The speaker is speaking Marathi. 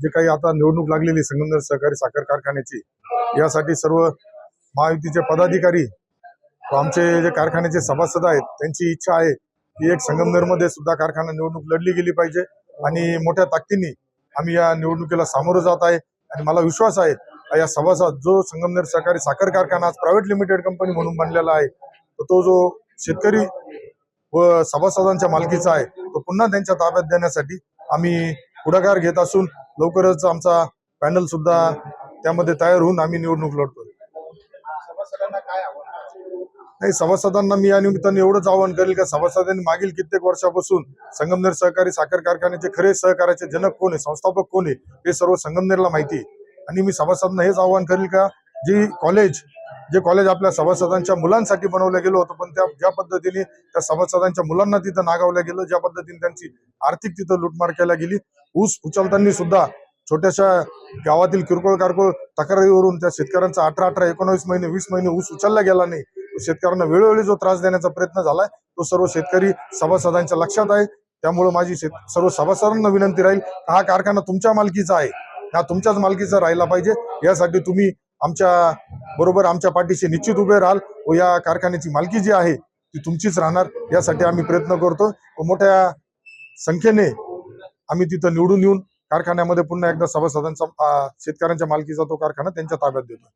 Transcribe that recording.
जे काही आता निवडणूक लागलेली संगमनेर सहकारी साखर कारखान्याची यासाठी सर्व महायुतीचे पदाधिकारी व आमचे जे कारखान्याचे सभासद आहेत त्यांची इच्छा आहे की एक संगमनेरमध्ये सुद्धा कारखाना निवडणूक लढली गेली पाहिजे आणि मोठ्या ताकदीने आम्ही या निवडणुकीला सामोरं जात आहे. आणि मला विश्वास आहे या सभासद जो संगमनेर सहकारी साखर कारखाना आज प्रायव्हेट लिमिटेड कंपनी म्हणून बनलेला आहे तर तो जो शेतकरी व सभासदांच्या मालकीचा आहे तो पुन्हा त्यांच्या ताब्यात देण्यासाठी आम्ही पुढाकार घेत असून लवकरच आमचा पॅनल सुद्धा त्यामध्ये तयार होऊन आम्ही निवडणूक लढतोय. नाही सभासदांना मी या निमित्ताने एवढंच आवाहन करेल का सभासदांनी मागील कित्येक वर्षापासून संगमनेर सहकारी साखर कारखान्याचे खरे सहकार्याचे जनक कोण आहे संस्थापक कोण आहे हे सर्व संगमनेरला माहिती आहे. आणि मी सभासदांना हेच आवाहन करेल का जी कॉलेज जे कॉलेज आपल्या सभासदांच्या मुलांसाठी बनवलं गेलं होतं पण त्या ज्या पद्धतीने त्या सभासदांच्या मुलांना तिथं नागावलं गेलं ज्या पद्धतीने त्यांची आर्थिक तिथं लुटमार केल्या गेली ऊस उचलताना सुद्धा छोट्याशा गावातील किरकोळ कारकोळ तक्रारीवरून त्या शेतकऱ्यांचा अठरा अठरा एकोणावीस महिने वीस महिने ऊस उचलला गेला नाही. शेतकऱ्यांना वेळोवेळी जो त्रास देण्याचा प्रयत्न झालाय तो सर्व शेतकरी सभासदांच्या लक्षात आहे. त्यामुळे माझी शेत सर्व सभासदांना विनंती राहील हा कारखाना तुमच्या मालकीचा आहे. हा तुमच्याच मालकीचा राहिला पाहिजे. यासाठी तुम्ही आमच्या बरोबर आमच्या पाठीशी निश्चित उभे राहाल. व या कारखान्याची मालकी जी आहे ती तुमचीच राहणार. यासाठी आम्ही प्रयत्न करतो. व मोठ्या संख्येने आम्ही तिथं निवडून येऊन कारखान्यामध्ये पुन्हा एकदा सभासदांचा शेतकऱ्यांच्या मालकीचा तो कारखाना त्यांच्या ताब्यात देतो.